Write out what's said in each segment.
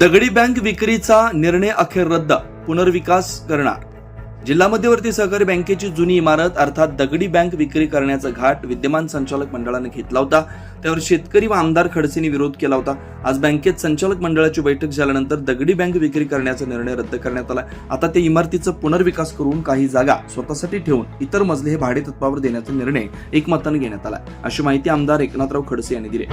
दगडी बँक विक्रीचा निर्णय अखेर रद्द पुनर्विकास करणार. जिल्हा मध्यवर्ती सहकारी बँकेची जुनी इमारत अर्थात दगडी बँक विक्री करण्याचा घाट विद्यमान संचालक मंडळाने घेतला होता. त्यावर शेतकरी व आमदार खडसेंनी विरोध केला होता. आज बँकेत संचालक मंडळाची बैठक झाल्यानंतर दगडी बँक विक्री करण्याचा निर्णय रद्द करण्यात आला. आता त्या इमारतीचा पुनर्विकास करून काही जागा स्वतःसाठी ठेवून इतर मजले हे भाडे तत्वावर देण्याचा निर्णय एकमताने घेण्यात आला. अशी माहिती आमदार एकनाथराव खडसे यांनी दिली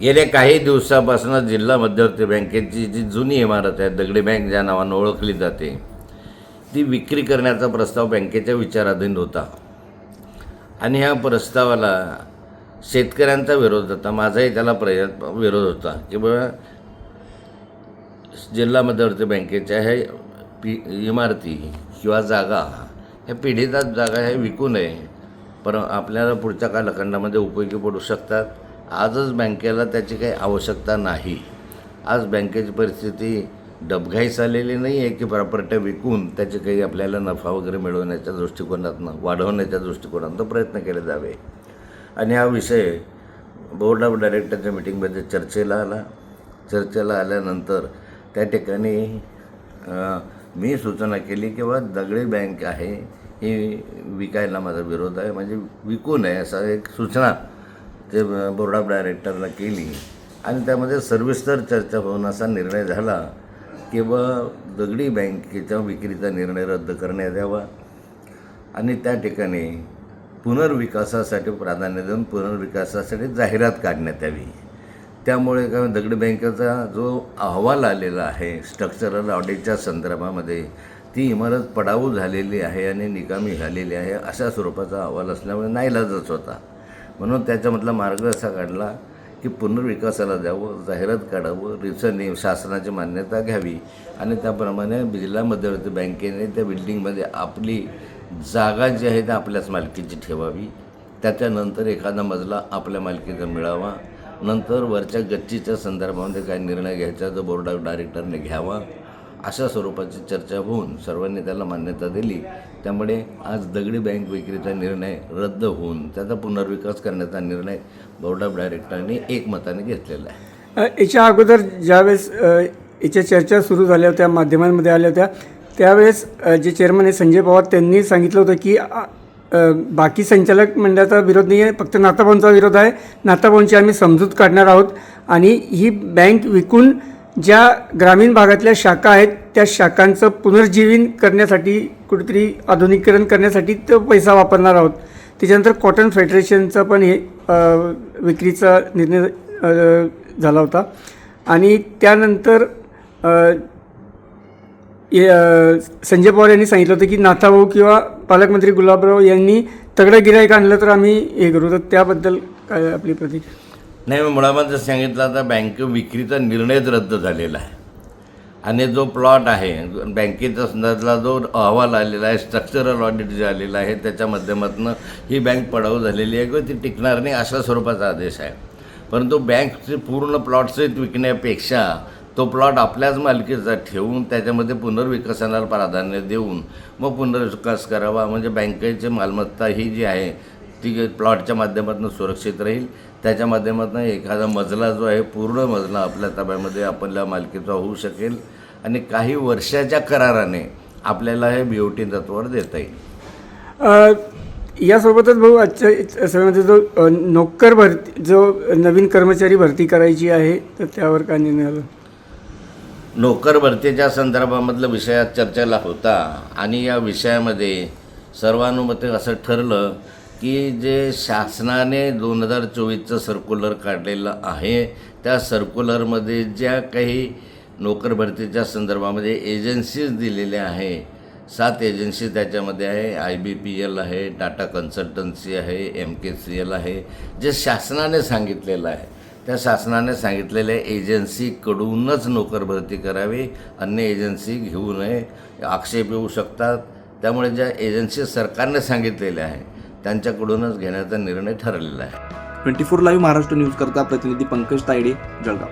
गेल्या काही दिवसापासून जिल्हा मध्यवर्ती बँकेची जी जुनी इमारत आहे दगडी बँक ज्या नावानं ओळखली जाते ती विक्री करण्याचा प्रस्ताव बँकेच्या विचाराधीन होता. आणि ह्या प्रस्तावाला शेतकऱ्यांचा विरोध होता माझाही त्याला प्रयत्न विरोध होता की बाबा जिल्हा मध्यवर्ती बँकेच्या ह्या पी इमारती किंवा जागा ह्या पिढीचा जागा ह्या विकू नये पर आपल्याला पुढच्या कालखंडामध्ये उपयोगी पडू शकतात. आजच बँकेला त्याची काही आवश्यकता नाही. आज बँकेची परिस्थिती डबघाईस आलेली नाही आहे की प्रॉपर्ट्या विकून त्याचे काही आपल्याला नफा वगैरे मिळवण्याच्या दृष्टिकोनातनं वाढवण्याच्या दृष्टिकोनातनं प्रयत्न केले जावे. आणि हा विषय बोर्ड ऑफ डायरेक्टरच्या मिटिंगमध्ये चर्चेला आला. चर्चेला आल्यानंतर त्या ठिकाणी मी सूचना केली की दगडी बँक आहे. ही विकायला माझा विरोध आहे. म्हणजे विकू नये असा एक सूचना ते बोर्ड ऑफ डायरेक्टरला केली आणि त्यामध्ये सविस्तर चर्चा होऊन असा निर्णय झाला की बा दगडी बँकेच्या विक्रीचा निर्णय रद्द करण्यात यावा आणि त्या ठिकाणी पुनर्विकासासाठी प्राधान्य देऊन पुनर्विकासासाठी जाहिरात काढण्यात यावी. त्यामुळे काय दगडी बँकेचा जो अहवाल आलेला आहे स्ट्रक्चरल ऑडिटच्या संदर्भामध्ये ती इमारत पडाऊ झालेली आहे आणि निकामी झालेली आहे अशा स्वरूपाचा अहवाल असल्यामुळे नाईलाजच होता. म्हणून त्याच्यामधला मार्ग असा काढला की पुनर्विकासाला द्यावं जाहिरात काढावं रिसर्नी शासनाची मान्यता घ्यावी. आणि त्याप्रमाणे जिल्हा मध्यवर्ती बँकेने त्या बिल्डिंगमध्ये आपली जागा जी आहे ती आपल्याच मालकीची ठेवावी. त्याच्यानंतर एखादा मजला आपल्या मालकीचा मिळावा. नंतर वरच्या गच्चीच्या संदर्भामध्ये काय निर्णय घ्यायचा तो बोर्ड ऑफ डायरेक्टरने घ्यावा. अशा स्वरूपाची चर्चा होऊन सर्वांनी त्याला मान्यता दिली. त्यामुळे आज दगडी बँक विक्रीचा निर्णय रद्द होऊन त्याचा पुनर्विकास करण्याचा निर्णय बोर्ड ऑफ डायरेक्टरांनी एकमताने घेतलेला आहे. याच्या अगोदर ज्यावेळेस याच्या चर्चा सुरू झाल्या होत्या माध्यमांमध्ये आल्या होत्या त्यावेळेस जे चेअरमन आहे संजय पवार त्यांनी सांगितलं होतं की बाकी संचालक मंडळाचा विरोध नाही आहे फक्त नाताभाऊंचा विरोध आहे. नाताभाऊंची आम्ही समजूत काढणार आहोत आणि ही बँक विकून ज्या ग्रामीण भागातल्या शाखा आहेत त्या शाखांचं पुनर्जीवन करण्यासाठी कुठेतरी आधुनिकीकरण करण्यासाठी तो पैसा वापरणार आहोत. त्याच्यानंतर कॉटन फेडरेशनचा पण हे विक्रीचा निर्णय झाला होता. आणि त्यानंतर संजय पवार यांनी सांगितलं होतं की नाथाभाऊ किंवा पालकमंत्री गुलाबराव यांनी तगडं गिराईक आणलं तर आम्ही हे करू. तर त्याबद्दल काय आपली प्रतिक्रिया? नाही मी मुळामध्ये सांगितलं आता बँक विक्रीचा निर्णयच रद्द झालेला आहे. आणि जो प्लॉट आहे बँकेच्या संदर्भातला जो अहवाल आलेला आहे स्ट्रक्चरल ऑडिट जे आलेलं आहे त्याच्या माध्यमातून ही बँक पडाऊ झालेली आहे किंवा ती टिकणार नाही अशा स्वरूपाचा आदेश आहे. परंतु बँकचे पूर्ण प्लॉटसहित विकण्यापेक्षा तो प्लॉट आपल्याच मालकीचा ठेवून त्याच्यामध्ये पुनर्विकसनाला प्राधान्य देऊन मग पुनर्विकास करावा. म्हणजे बँकेची मालमत्ता ही जी आहे ती प्लॉटच्या माध्यमातून सुरक्षित राहील. त्याच्या माध्यमातून एखादा मजला जो आहे पूर्ण मजला आपल्या ताब्यामध्ये आपल्या मालकीचा होऊ शकेल आणि काही वर्षाच्या कराराने आपल्याला हे बी ओ टी तत्वावर देता येईल. यासोबतच भाऊ आजच्या सगळ्यामध्ये जो नोकर भरती जो नवीन कर्मचारी भरती करायची आहे तर त्यावर काय निर्णय आला? नोकर भरतीच्या संदर्भामधलं विषयात चर्चेला होता आणि या विषयामध्ये सर्वानुमते असं ठरलं की जे शासनाने दोन हजार चोवीसचं सर्क्युलर काढलेलं आहे त्या सर्क्युलरमध्ये ज्या काही नोकर भरतीच्या संदर्भामध्ये एजन्सीज दिलेल्या आहे सात एजन्सी त्याच्यामध्ये आहे आय बी पी एल आहे टाटा कन्सल्टन्सी आहे एम के सी एल आहे जे शासनाने सांगितलेलं आहे. त्या शासनाने सांगितलेल्या एजन्सीकडूनच नोकर भरती करावी अन्य एजन्सी घेऊ नये आक्षेप येऊ शकतात. त्यामुळे ज्या एजन्सी सरकारने सांगितलेल्या आहे त्यांच्याकडूनच घेण्याचा निर्णय ठरलेला आहे. Twenty four live Maharashtra news करता प्रतिनिधी पंकज तायडे जळगाव.